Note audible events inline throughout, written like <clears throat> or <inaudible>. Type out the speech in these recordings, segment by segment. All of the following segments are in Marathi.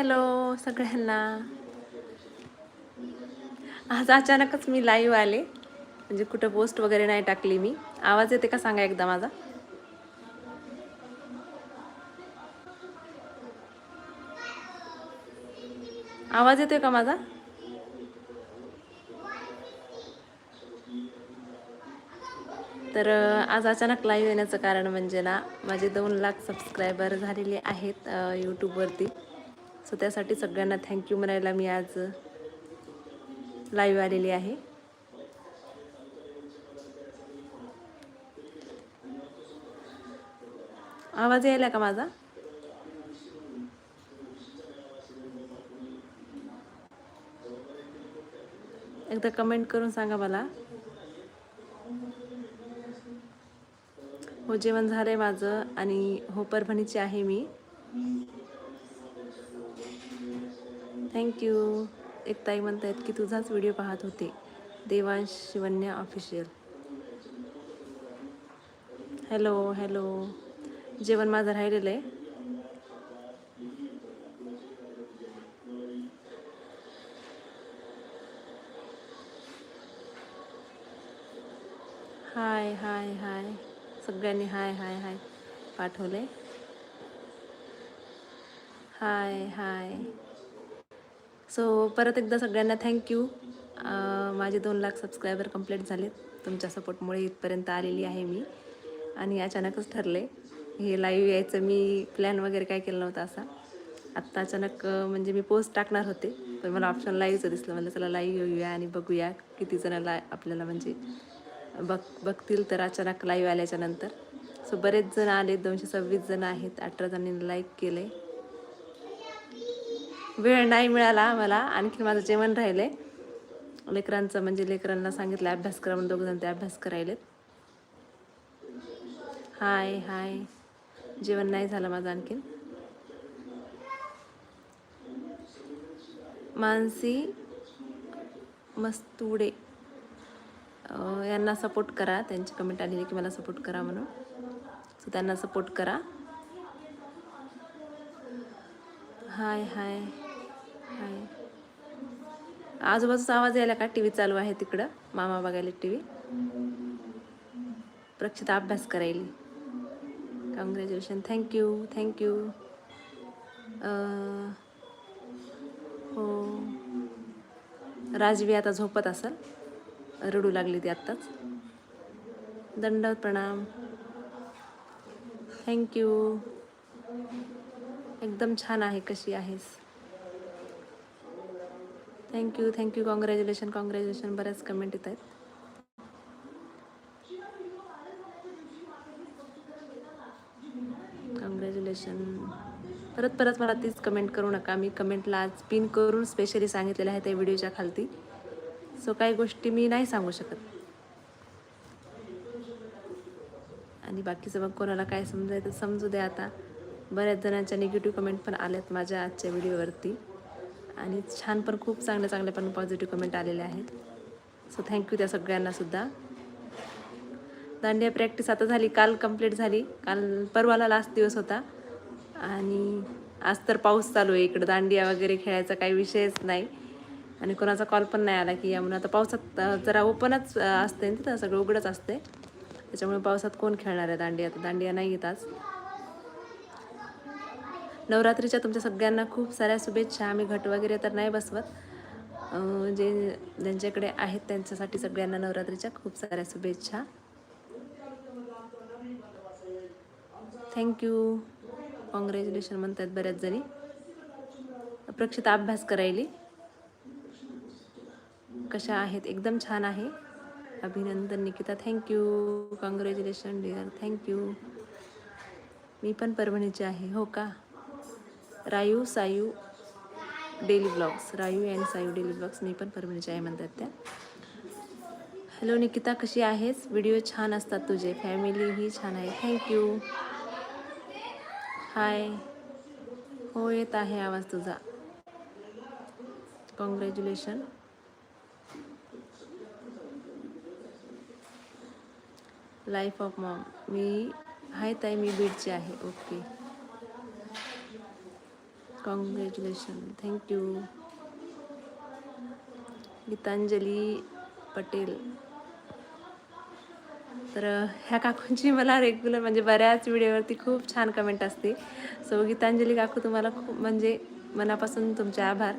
हॅलो सगळ्यांना. आज अचानकच मी लाईव्ह आले. म्हणजे कुठं पोस्ट वगैरे नाही टाकली मी. आवाज येते का सांगा एकदा माझा? आवाज येतोय का माझा? तर आज अचानक लाईव्ह येण्याचं कारण म्हणजे ना माझे दोन लाख सबस्क्रायबर झालेले आहेत यूट्यूबवरती सो त्यासाठी सगळ्यांना थँक्यू म्हणायला मी आज लाईव्ह आलेली आहे. आवाज यायला का माझा? एकदा कमेंट करून सांगा मला. हो जेवण झालंय माझं आणि हो परभणीची आहे मी. थँक्यू एक ताई म्हणतायत की तुझाच व्हिडिओ पाहत होते. Devansh Shivanya official hello hello जेवण माझं राहिलेलं आहे. हाय हाय हाय सगळ्यांनी हाय हाय हाय पाठवले हाय हाय सो परत एकदा सगळ्यांना थँक्यू uh, माझे दोन लाख सबस्क्रायबर कंप्लीट झालेत. तुमच्या सपोर्टमुळे इथपर्यंत आलेली आहे मी. आणि अचानकच ठरले हे लाईव्ह यायचं मी प्लॅन वगैरे काय केलं नव्हतं असा. आत्ता अचानक uh, म्हणजे मी पोस्ट टाकणार होते. पण मला ऑप्शन लाईव्हचं दिसलं. म्हटलं चला लाईव्ह येऊया आणि बघूया किती जणांना आपल्याला म्हणजे बघ बघतील तर अचानक लाईव्ह आल्याच्यानंतर सो बरेच जण आले दोनशे सव्वीस जण आहेत. अठरा जणांनी लाईक केले वेळ नाही मिळाला मला आणखी माझं जेवण राहिले लेकरांचं म्हणजे लेकरांना सांगितलं अभ्यास करा म्हणून दोघं जण ते अभ्यास करायलेत. हाय हाय. जेवण नाही झालं माझं आणखीन. मानसी मस्तुडे. यांना सपोर्ट करा. त्यांची कमेंट आलेली की मला सपोर्ट करा म्हणून. सो त्यांना सपोर्ट करा. हाय हाय. आजूबाजूचा आवाज यायला का टी व्ही चालू आहे तिकडं? मामा बघायला टी व्ही प्रक्षिता अभ्यास करायली. कॉंग्रॅच्युलेशन थँक्यू थँक्यू हो. राजवी आता झोपत असेल. रडू लागली ती आत्ताच. दंडवत प्रणाम. थँक्यू एकदम छान आहे कशी आहेस? Thank you thank you congratulation congratulation बऱ्याच कमेंट येत आहेत. कॉंग्रॅच्युलेशन परत परत मला तीच कमेंट करू नका. मी कमेंटला आज पिन करून स्पेशली सांगितलेलं आहे त्या व्हिडिओच्या खालती. सो काही गोष्टी मी नाही सांगू शकत. आणि बाकीचं मग कोणाला काय समजायचं समजू द्या आता. बऱ्याच जणांच्या निगेटिव्ह कमेंट पण आल्यात माझ्या आजच्या व्हिडिओवरती आणि छान पण खूप चांगले चांगले पण पॉझिटिव्ह कमेंट आलेले आहेत. सो थँक्यू त्या सगळ्यांनासुद्धा. दांडिया प्रॅक्टिस आता झाली काल कंप्लीट झाली. काल परवाला लास्ट दिवस होता. आणि आज तर पाऊस चालू आहे इकडं. दांडिया वगैरे खेळायचा काही विषयच नाही. आणि कोणाचा कॉल पण नाही आला की यामुळे आता पावसात जरा ओपनच असते ना तिथं सगळं उघडंच असते त्याच्यामुळे पावसात कोण खेळणार आहे दांडिया? तर दांडिया नाही येत आज. नवरात्रीच्या तुमच्या सगळ्यांना खूप साऱ्या शुभेच्छा. आम्ही घट वगैरे तर नाही बसवत. जे ज्यांच्याकडे आहेत त्यांच्यासाठी सगळ्यांना नवरात्रीच्या खूप साऱ्या शुभेच्छा. थँक्यू कॉंग्रॅच्युलेशन म्हणतात बऱ्याच जणी. प्रक्षिता अभ्यास करायली. कशा आहेत? एकदम छान आहे. अभिनंदन Nikita. Thank you congratulation dear thank you मी पण परभणीची आहे. हो का? Rayu Sayu daily blogs. Rayu and Sayu daily blogs मी पण परभणीची आहे म्हणतात त्या. हॅलो निकिता कशी आहेस? व्हिडिओ छान असतात तुझे. फॅमिली ही छान आहे. थँक्यू हाय हो येत आहे आवाज तुझा. कॉंग्रॅच्युलेशन लाईफ ऑफ मॉम मी हाय ताई मी बीडची आहे. Okay congratulation thank you Gitanjali Patel तर ह्या काकूंची मला रेग्युलर म्हणजे बऱ्याच व्हिडिओवरती खूप छान कमेंट असते. सो गीतांजली काकू तुम्हाला खूप म्हणजे मनापासून तुमचे आभार.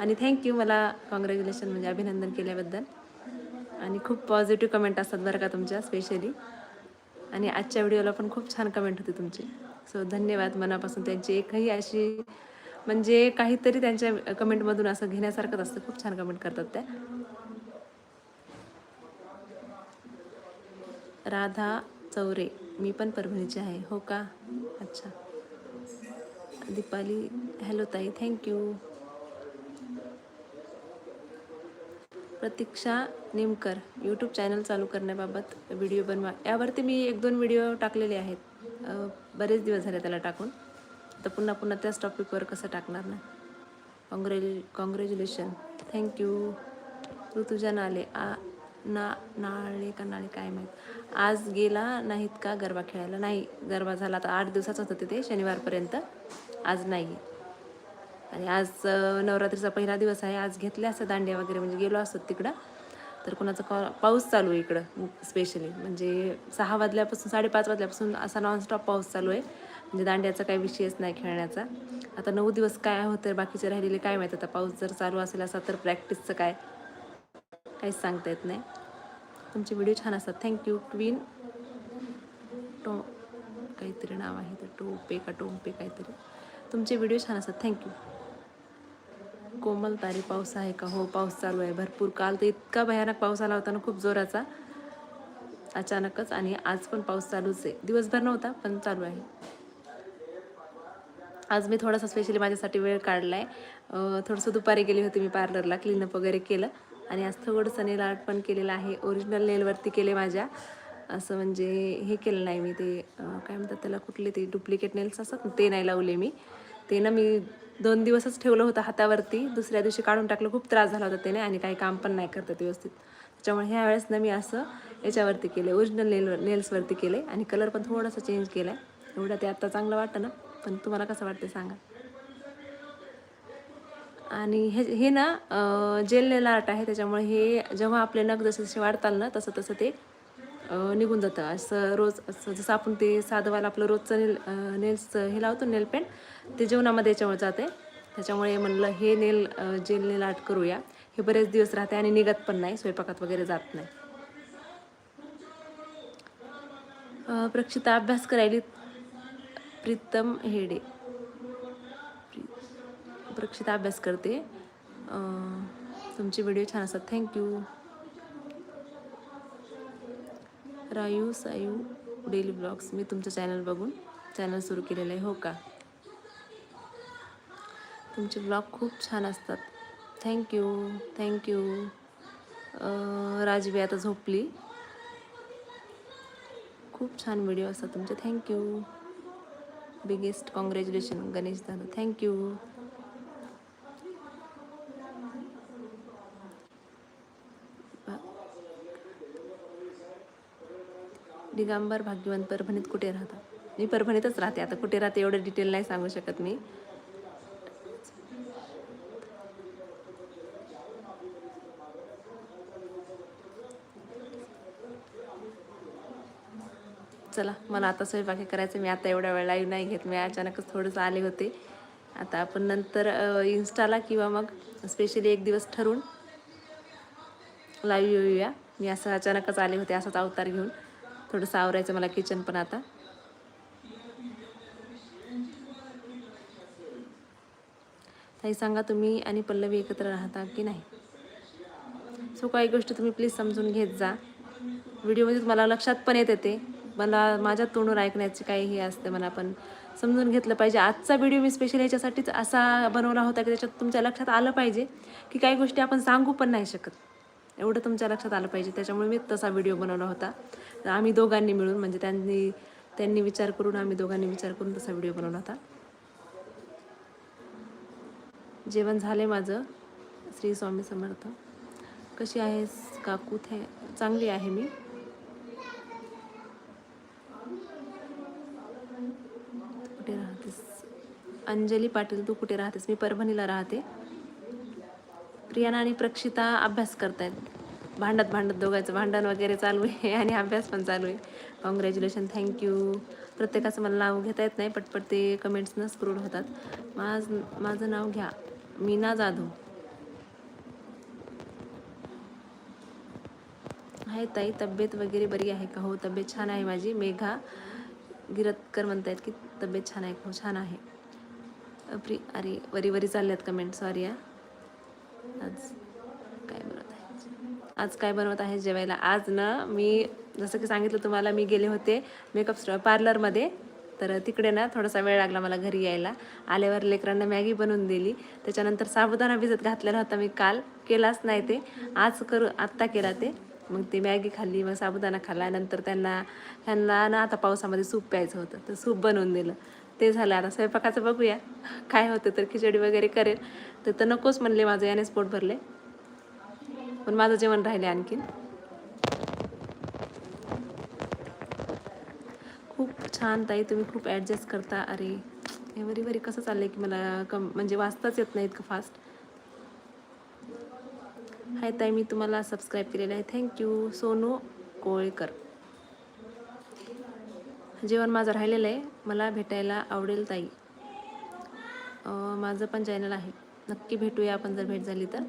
आणि थँक्यू मला कॉंग्रॅच्युलेशन म्हणजे अभिनंदन केल्याबद्दल. आणि खूप पॉझिटिव्ह कमेंट असतात बरं का तुमच्या स्पेशली आणि आजच्या व्हिडिओला पण खूप छान कमेंट होते तुमची. सो धन्यवाद मनापासून. त्यांची एकही अशी म्हणजे काहीतरी त्यांच्या कमेंटमधून असं घेण्यासारखंच असतं. खूप छान कमेंट करतात त्या. राधा चौरे मी पण परभणीची आहे. हो का? अच्छा. दीपाली हॅलो ताई thank you Pratiksha Nemkar YouTube channel चालू करण्याबाबत व्हिडिओ बनवा. यावरती मी एक दोन व्हिडिओ टाकलेले आहेत. बरेच दिवस झाले त्याला टाकून. तर पुन्हा पुन्हा त्याच टॉपिकवर कसं टाकणार ना? कॉंग्रॅच्यु कॉंग्रॅच्युलेशन थँक्यू ऋतुजा नाले आ ना नाळे का नाळे काय माहीत? आज गेला नाहीत का गरबा खेळायला? नाही गरबा झाला तर आठ दिवसाच होतं तिथे शनिवारपर्यंत. आज नाही. आणि आज नवरात्रीचा पहिला दिवस आहे. आज घेतल्या असं दांड्या वगैरे म्हणजे गेलो असतो तिकडं. तर कोणाचा कॉ पाऊस चालू आहे इकडं स्पेशली म्हणजे सहा वाजल्यापासून साडेपाच वाजल्यापासून असा नॉनस्टॉप पाऊस चालू आहे. म्हणजे दांड्याचा काही विषयच नाही खेळण्याचा. आता नऊ दिवस काय होतं बाकीचे राहिलेले काय माहीत? आता पाऊस जर चालू असेल असा तर प्रॅक्टिसचं काय? काहीच सांगता येत नाही. तुमचे व्हिडिओ छान असतात. थँक्यू क्वीन टो काहीतरी नाव आहे तर टोपे का टोंपे काहीतरी. तुमचे व्हिडिओ छान असतात. थँक्यू कोमल तारी पाऊस आहे का? हो पाऊस चालू आहे. भरपूर काल तर इतका भयानक पाऊस आला होता ना खूप जोराचा. अचानकच आणि आज पण पाऊस चालूच आहे. दिवसभर नव्हता पण चालू आहे. आज मी थोडासा स्पेशली माझ्यासाठी वेळ काढला आहे थोडंसं दुपारी गेली होती मी पार्लरला क्लीनअप वगैरे केलं. आणि आज थोडंसं नेल आर्ट पण केलेलं आहे. ओरिजिनल नेलवरती केले माझ्या. असं म्हणजे हे केलं नाही मी ते काय म्हणतात त्याला कुठले ते डुप्लिकेट नेल्स असतात ते नाही लावले मी. ते ना मी दोन दिवसच ठेवलं होतं हातावरती. दुसऱ्या दिवशी काढून टाकलं खूप त्रास झाला होता त्याने आणि काही काम पण नाही करतात व्यवस्थित. त्याच्यामुळे ह्या वेळेस ना मी असं याच्यावरती केले ओरिजिनल नेल नेल्सवरती केले आणि कलर पण थोडासा चेंज केला आहे एवढं ते आत्ता चांगलं वाटतं ना. पण तुम्हाला कसं वाटतं सांगा. आणि हे हे ना जेललेलं आर्ट आहे त्याच्यामुळे हे जेव्हा आपले नग जसे जसे वाढताल ना तसं तसं ते निघून जातं. असं रोज असं जसं आपण ते साधंवाला आपलं रोजचं नेल नेल्सचं हे लावतो नेल पेंट ते जेवणामध्ये याच्यामुळे जाते. त्याच्यामुळे म्हणलं हे नेल जेल नेल आर्ट करूया. हे बरेच दिवस राहते आणि निघत पण नाही स्वयंपाकात वगैरे जात नाही. प्रक्षिता अभ्यास करायली प्रीतम हेडे. प्रक्षिता अभ्यास करते. तुमचे व्हिडिओ छान असतात. Thank you Rayu Sayu daily blogs. मी तुमचं चॅनल बघून चॅनल सुरू केलेलं आहे. हो का? तुमचे ब्लॉग खूप छान असतात. थँक्यू थँक्यू राजवी आता झोपली. खूप छान व्हिडिओ असतात तुमचे. थँक्यू बिगेस्ट कॉंग्रॅच्युलेशन गणेश दादा थँक्यू दिगंबर भाग्यवंत परभणीत कुठे राहतात मी परभणीतच राहते. आता कुठे राहते एवढं डिटेल नाही सांगू शकत मी. चला मला आता स्वयंपाकी करायचं मी आता एवढा वेळ लाईव्ह नाही घेत. मी अचानकच थोडंसं आले होते. आता आपण नंतर इन्स्टाला किंवा मग स्पेशली एक दिवस ठरवून लाईव्ह येऊया. मी असं अचानकच आले होते असाच अवतार घेऊन. थोडंसं आवरायचं मला किचन पण आता. ताई सांगा तुम्ही आणि पल्लवी एकत्र राहता की नाही? सो काही गोष्ट तुम्ही प्लीज समजून घेत जा. व्हिडिओमध्ये तुम्हाला लक्षात पण येते ते मला माझ्या तोंडून ऐकण्याची काही हे असते मला पण. समजून घेतलं पाहिजे. आजचा व्हिडिओ मी स्पेशल याच्यासाठीच असा बनवला होता की त्याच्यात तुमच्या लक्षात आलं पाहिजे की काही गोष्टी आपण सांगू पण नाही शकत. एवढं तुमच्या लक्षात आलं पाहिजे. त्याच्यामुळे मी तसा व्हिडिओ बनवला होता. आम्ही दोघांनी मिळून म्हणजे त्यांनी त्यांनी विचार करून आम्ही दोघांनी विचार करून तसा व्हिडिओ बनवला होता. जेवण झाले माझं. श्री स्वामी समर्थ. कशी आहेस? काकू थे चांगली आहे मी कुठे राहतेस अंजली पाटील तू कुठे राहतेस? मी परभणीला राहते. प्रियाना आणि प्रक्षिता अभ्यास करतायत. भांडत भांडत दोघांचं भांडण वगैरे चालू आहे आणि अभ्यास पण चालू आहे. कॉंग्रॅच्युलेशन थँक्यू प्रत्येकाचं मला नाव घेता येत नाही पटपट ते कमेंट्सनं स्क्रोल होतात. माझ माझं नाव घ्या. मीना जाधव. आहे ताई तब्येत वगैरे बरी आहे का? हो तब्येत छान आहे माझी. मेघा गिरतकर म्हणतायत की तब्येत छान आहे हो छान आहे. प्री अरे वरी वरी चालल्यात कमेंट सॉरी हा. आज काय बनवत आहे? आज काय बनवत आहे जेवायला? आज ना मी जसं की सांगितलं तुम्हाला मी गेले होते मेकअप स्टॉ पार्लरमध्ये तर तिकडे ना थोडासा वेळ लागला मला घरी यायला. आल्यावर लेकरांना मॅगी बनवून दिली. त्याच्यानंतर साबुदाणा भिजत घातलेला होता मी काल. केलाच नाही ते. आज करू आत्ता केला ते. मग ते मॅगी खाल्ली मग साबुदाणा खाल्ला. नंतर त्यांना ह्यांना ना आता पावसामध्ये सूप प्यायचं होतं. तर सूप बनवून दिलं. ते झालं. आता स्वयंपाकाचं बघूया. काय होतं तर खिचडी वगैरे करेल. तर तर नकोच म्हणले माझं यानेच पोट भरले. पण माझं जेवण राहिले आणखीन. खूप छान ताई तुम्ही खूप ॲडजस्ट करता. अरे एवरी वरी वरी कसं चाललंय की मला कम म्हणजे वाचताच येत नाही इतकं फास्ट हाय ताई मी तुम्हाला सबस्क्राईब केलेलं आहे. Thank you Sonu Kolekar. जेवण माझं राहिलेलं आहे. मला भेटायला आवडेल ताई. माझं पण चॅनल आहे. नक्की भेटूया आपण जर भेट झाली तर.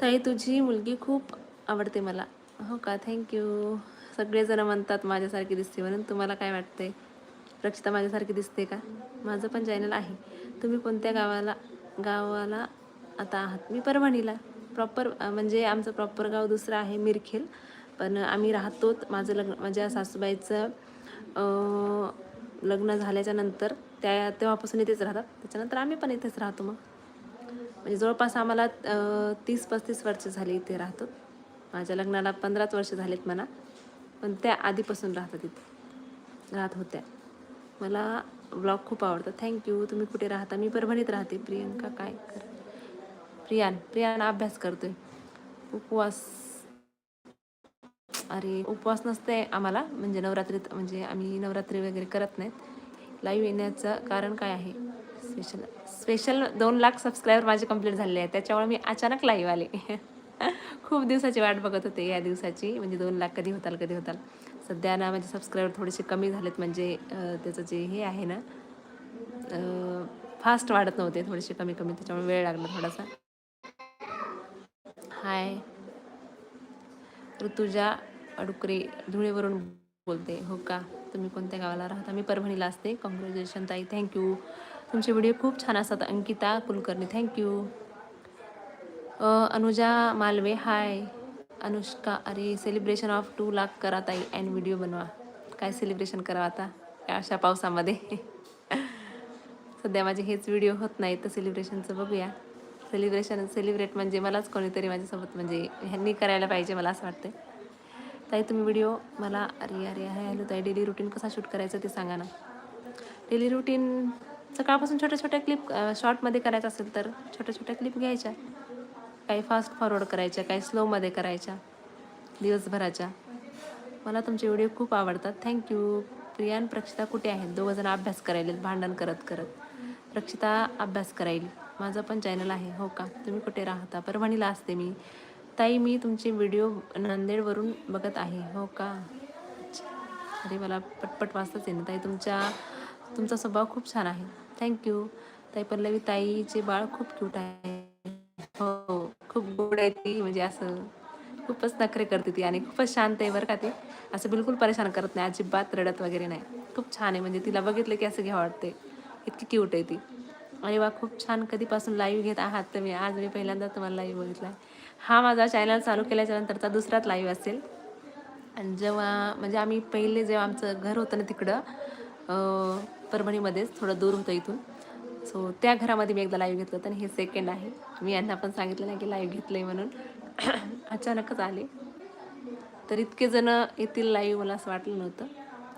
ताई तुझी मुलगी खूप आवडते मला. हो का? थँक्यू सगळेजण म्हणतात माझ्यासारखी दिसते म्हणून. तुम्हाला काय वाटते रक्षिता माझ्यासारखी दिसते का? माझं पण चॅनल आहे. तुम्ही कोणत्या गावाला गावाला आता आहात? मी परभणीला. प्रॉपर म्हणजे आमचं प्रॉपर गाव दुसरं आहे मिरखेल. पण आम्ही राहतोत. माझं लग्न माझ्या सासूबाईचं लग्न झाल्याच्यानंतर त्या तेव्हापासून इथेच राहतात. त्याच्यानंतर आम्ही पण इथेच राहतो मग. म्हणजे जवळपास आम्हाला तीस पस्तीस वर्ष झाली इथे राहतो. माझ्या लग्नाला पंधराच वर्ष झालेत म्हणा. पण त्या आधीपासून राहतात इथे. राहत होत्या. मला ब्लॉग खूप आवडतात थँक्यू तुम्ही कुठे राहता? मी परभणीत राहते. प्रियंका काय कर प्रियान प्रियान अभ्यास करतोय. उपवास अरे उपवास नसते आम्हाला. म्हणजे नवरात्रीत म्हणजे आम्ही नवरात्री वगैरे करत नाहीत. लाईव्ह येण्याचं कारण काय आहे? स्पेशल स्पेशल दोन लाख सबस्क्रायबर माझे कंप्लीट झालेले आहेत. त्याच्यामुळे मी अचानक लाईव्ह आले. <laughs> खूप दिवसाची वाट बघत होते या दिवसाची. म्हणजे दोन लाख कधी होताल कधी होताल. सध्या ना माझे सबस्क्रायबर थोडेसे कमी झालेत. म्हणजे त्याचं जे हे आहे ना फास्ट वाढत नव्हते. थोडेसे कमी कमी. त्याच्यामुळे वेळ लागला थोडासा. हाय ऋतुजा अडुकरे धुळेवरून बोलते. हो का? तुम्ही कोणत्या गावाला राहता? मी परभणीला असते. कॉंग्रॅच्युलेशन ताई. थँक्यू तुमचे व्हिडिओ खूप छान असतात. Ankita Kulkarni. Thank you Anuja Malve. Hi Anushka अरे सेलिब्रेशन ऑफ टू लाख करा ताई अँड व्हिडिओ बनवा. काय सेलिब्रेशन करावं आता? अशा पावसामध्ये. <laughs> सध्या माझे हेच व्हिडिओ होत नाही तर सेलिब्रेशनचं बघूया. सेलिब्रेशन सेलिब्रेट म्हणजे मलाच कोणीतरी माझ्यासोबत म्हणजे ह्यांनी करायला पाहिजे मला असं वाटतं ताई तुम्ही व्हिडिओ मला अरे अरे हाय हॅलो ताई डेली रुटीन कसा शूट करायचं ते सांगा ना. डेली रुटीन सकाळपासून छोट्या छोट्या क्लिप शॉर्टमध्ये करायचं असेल तर छोट्या छोट्या क्लिप घ्यायच्या. काही फास्ट फॉरवर्ड करायच्या काही स्लोमध्ये करायच्या दिवसभराच्या. मला तुमचे व्हिडिओ खूप आवडतात. थँक्यू प्रियान प्रक्षिता कुठे आहेत? दोघंजण अभ्यास करायला भांडण करत करत. प्रक्षिता अभ्यास करायली. माझं पण चॅनल आहे हो का? तुम्ही कुठे राहता? परभणीला असते मी. ताई मी तुमचे व्हिडिओ नांदेडवरून बघत आहे. हो का? अरे मला पटपट वाचताच येईल ताई तुमच्या तुमचा स्वभाव खूप छान आहे. थँक्यू ताई पल्लवी ताईचे बाळ खूप क्यूट आहे. हो खूप गोड आहे ती. म्हणजे असं खूपच नखरे करते ती आणि खूपच शांत आहे बरं का ती. असं बिलकुल परेशान करत नाही. अजिबात रडत वगैरे नाही. खूप छान आहे. म्हणजे तिला बघितलं की असं घ्यावं वाटते इतकी क्यूट आहे ती. अरे वा खूप छान. कधीपासून लाईव्ह घेत आहात तर मी आज मी पहिल्यांदा तुम्हाला लाईव्ह बघितला आहे हा माझा चॅनल चालू केल्याच्या नंतरचा दुसराच लाईव्ह असेल. आणि जेव्हा म्हणजे आम्ही पहिले जेव्हा आमचं घर होतं ना तिकडं परभणीमध्येच थोडं दूर होतं इथून. सो त्या घरामध्ये मी एकदा लाईव्ह घेतलं होतं आणि हे सेकंड आहे. मी यांना पण सांगितलं नाही की लाईव्ह घेतलं आहे म्हणून. <clears throat> अचानकच आले. तर इतके जण येतील लाईव्ह मला असं वाटलं नव्हतं.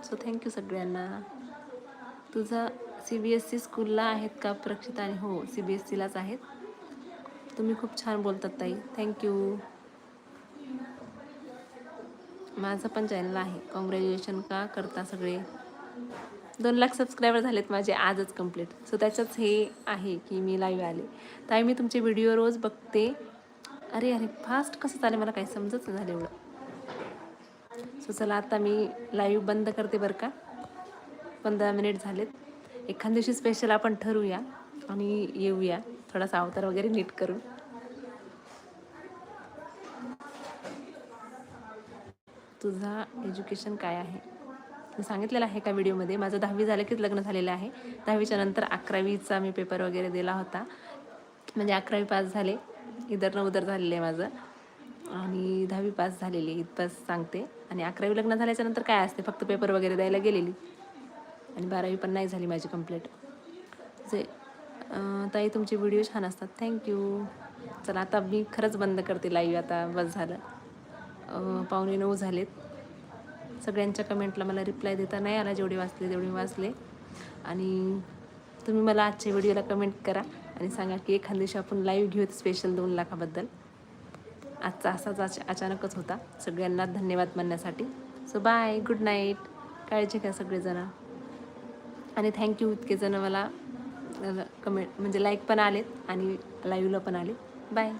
सो थँक्यू सगळ्यांना. तुझं सी बी एस सी स्कूलला आहेत का? प्रक्षित आणि हो सी बी एस सीलाच आहेत. तुम्ही खूप छान बोलतात ताई. थँक्यू माझं पण चॅनल आहे. कॉंग्रॅच्युलेशन का करता सगळे. दोन लाख सबस्क्रायबर झालेत माझे आजच कंप्लीट सो त्याचंच हे आहे की मी लाईव्ह आले. ताई मी तुमचे व्हिडिओ रोज बघते. अरे अरे फास्ट कसं चालेल मला काही समजत नाही झालं एवढं. सो चला आता मी लाईव्ह बंद करते बरं का. पंधरा मिनिट झालेत. एखाद दिवशी स्पेशल आपण ठरवूया आणि येऊया. थोडासा अवतार वगैरे नीट करून. तुझा एज्युकेशन काय आहे? मी सांगितलेलं आहे का व्हिडिओमध्ये माझं दहावी झालं कीच लग्न झालेलं आहे. दहावीच्या नंतर अकरावीचा मी पेपर वगैरे दिला होता. म्हणजे अकरावी पास झाले. इधर न उधर झालेलं आहे माझं. आणि दहावी पास झालेली इथपास सांगते. आणि अकरावी लग्न झाल्याच्यानंतर काय असते? फक्त पेपर वगैरे द्यायला गेलेली. आणि बारावी पण नाही झाली माझी कंप्लीट जे ताई तुमचे व्हिडिओ छान असतात. थँक्यू चला आता मी खरंच बंद करते लाईव्ह आता. बस झालं. पाहुणे पावणे नऊ झालेत. सगळ्यांच्या कमेंटला मला रिप्लाय देता नाही आला. जेवढे वाचले तेवढे वाचले. आणि तुम्ही मला आजच्या व्हिडिओला कमेंट करा आणि सांगा की एखाद दिवशी आपण लाईव्ह घेऊत स्पेशल दोन लाखाबद्दल. आजचा असाच अचानकच होता. सगळ्यांना धन्यवाद म्हणण्यासाठी. सो बाय गुड नाईट काळजी घ्या सगळेजणं. आणि थँक्यू इतके जण मला. कमेंट म्हणजे लाईक पण आलेत आणि लाईव्हला पण आले बाय